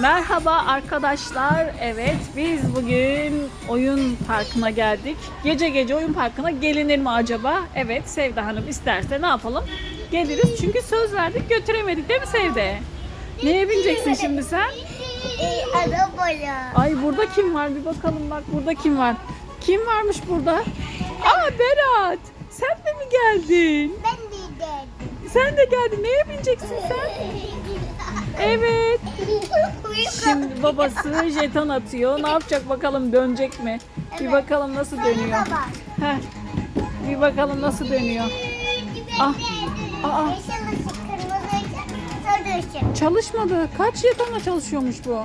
Merhaba arkadaşlar. Evet biz bugün oyun parkına geldik. Gece gece oyun parkına gelinir mi acaba? Evet Sevda Hanım isterse ne yapalım? Geliriz çünkü söz verdik götüremedik değil mi Sevde? Neye bineceksin şimdi sen? Arabaya. Ay burada kim var bir bakalım bak burada kim var? Kim varmış burada? Aa Berat sen de mi geldin? Ben de geldim. Sen de geldin. Neye bineceksin sen? Evet. Şimdi babası jeton atıyor. Ne yapacak bakalım dönecek mi? Bir bakalım nasıl dönüyor. Heh. Bir bakalım nasıl dönüyor. Ah. Aa. Çalışmadı. Kaç jetonla çalışıyormuş bu?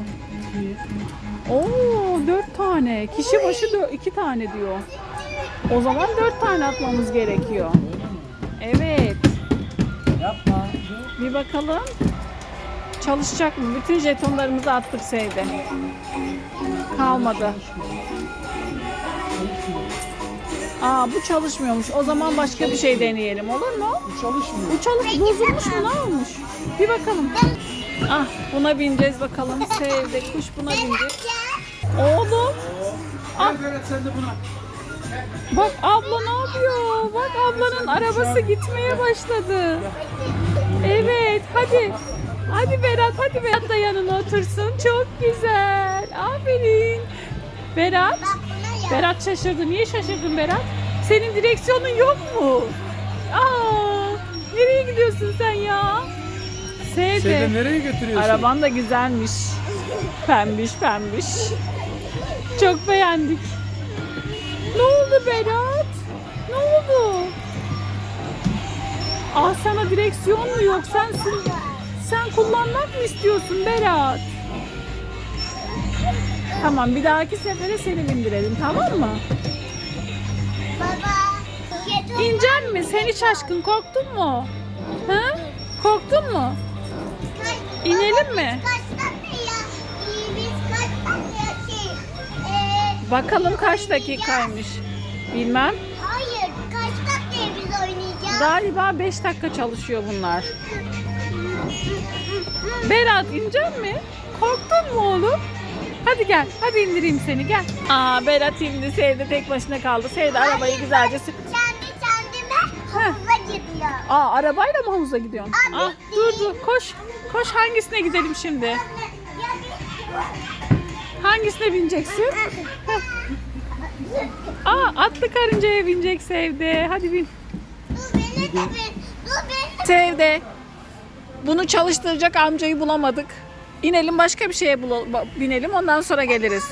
Oo, dört tane. Kişi başı iki tane diyor. O zaman dört tane atmamız gerekiyor. Evet. Yapma. Bir bakalım. Çalışacak mı? Bütün jetonlarımızı attık Sevde. Kalmadı. Aa bu çalışmıyormuş. O zaman başka bir şey deneyelim olur mu? Bu çalışmıyor. Bu çalış bozulmuş mu? Ne olmuş? Bir bakalım. Ah buna bineceğiz bakalım. Sevde kuş buna binecek. Oğlum Al Berat sen de buna. bak abla ne yapıyor? Bak ablanın arabası gitmeye başladı. Evet hadi. Hadi Berat hadi Berat da yanına otursun. Çok güzel. Aferin. Berat. Bak buna ya. Berat şaşırdı. Niye şaşırdın Berat? Senin direksiyonun yok mu? Aa, nereye gidiyorsun sen ya? Sevde. Sevde nereye götürüyorsun? Araban da güzelmiş. Pembiş pembiş. Çok beğendik. Ne oldu Berat? Ne oldu? Ah sana direksiyon mu yok? Sensin. Sen kullanmak mı istiyorsun Berat? Tamam bir dahaki sefere seni bindirelim tamam mı? Baba. İnecek mi? Sen hiç aşkın korktun mu? Ha? Korktun mu? İnelim mi? Bakalım kaç dakikaymış. Bilmem. hayır. Kaç dakikaya biz oynayacağız? Galiba 5 dakika çalışıyor bunlar. Berat inecek mi? Korktun mu oğlum? Hadi gel. Hadi indireyim seni gel. Aa Berat indi. Sevde tek başına kaldı. Sevde arabayı güzelce sür- Kendi kendime havuza gidiyor. Aa arabayla mı havuza gidiyorsun? Abi, Ah dur dur koş. Koş hangisine gidelim şimdi? Hangisine bineceksin? Aa atlı karıncaya binecek Sevde. Hadi bin. Dur beni de bin. Dur beni de Sevde. Bunu çalıştıracak amcayı bulamadık. İnelim başka bir şeye binelim ondan sonra geliriz.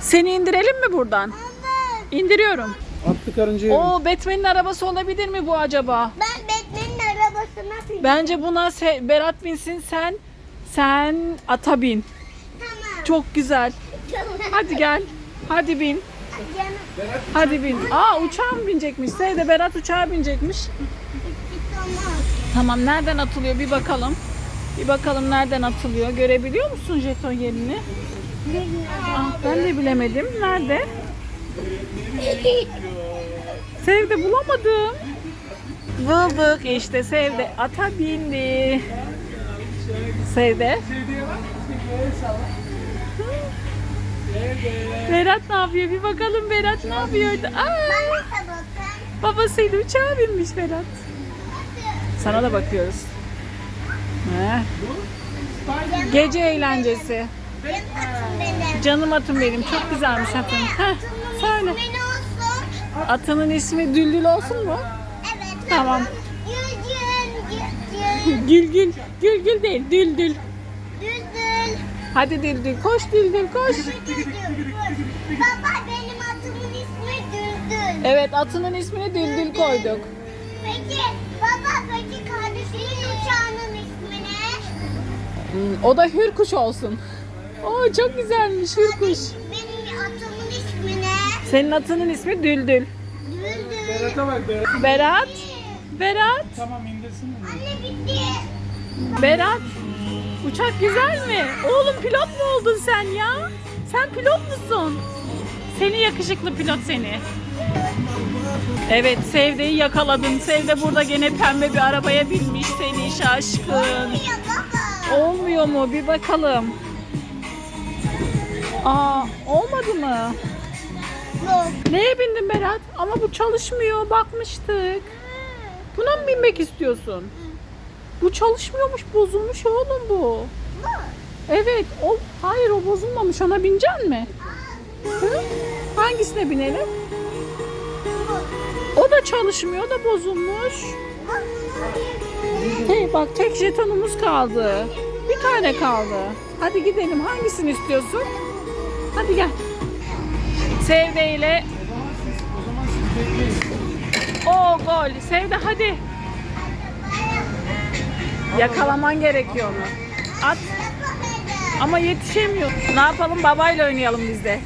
Seni indirelim mi buradan? Evet. İndiriyorum. Atlı karıncaya bin. Oo Batman'in arabası olabilir mi bu acaba? Ben Batman'in arabasına bindim. Bence buna Se- Berat binsin sen sen ata bin. Tamam. Çok güzel. Hadi gel. Hadi bin. Hadi bin. Aa uçağa mı binecekmiş? Sevde Berat uçağa binecekmiş. Tamam. Tamam nereden atılıyor bir bakalım. Bir bakalım nereden atılıyor. Görebiliyor musun jeton yerini? Ah, ben de bilemedim. Nerede? Sevde bulamadım. Bulduk işte Sevde. Ata bindi. Sevde. Berat ne yapıyor? Bir bakalım Berat ne yapıyor? Aa, babasıyla uçağa binmiş Berat. Sana da bakıyoruz. Heh. Gece eğlencesi. Benim atım benim. Canım atım benim. Çok güzelmiş atın. Heh, söyle. ismi ne olsun? Atının ismi Düldül olsun mu? Evet. Tamam. Gül gül. Gül gül değil. Düldül. düzül. Hadi Düldül. Koş Düldül koş. Baba benim atımın ismi Düldül. Evet atının ismini Düldül koyduk. Peki Hmm, O da Hürkuş olsun. Oo çok güzelmiş Hürkuş. Benim atımın ismi ne? Senin atının ismi Düldül. Düldül. Berat'a bak Berat. Berat. Berat. Tamam indirsin mi? Anne bitti. Berat. Uçak güzel mi? Oğlum pilot mu oldun sen ya? Sen pilot musun? Seni yakışıklı pilot seni. Evet Sevde'yi yakaladın. Sevde burada gene pembe bir arabaya binmiş seni şaşkın. Olmuyor mu? Bir bakalım. Aa olmadı mı? Yok. Neye bindin Berat? Ama bu çalışmıyor. Bakmıştık. Buna mı binmek istiyorsun? Bu çalışmıyormuş. Bozulmuş oğlum bu. Evet. O, hayır o bozulmamış. Ona binecek mi? Hangisine binelim? O da çalışmıyor. O da bozulmuş. Hey bak tek jetonumuz kaldı. Bir tane kaldı. Hadi gidelim. Hangisini istiyorsun? Hadi gel. Sevde ile O gol. Sevde hadi. Yakalaman gerekiyor onu. At. Ama yetişemiyor. Ne yapalım babayla oynayalım biz de.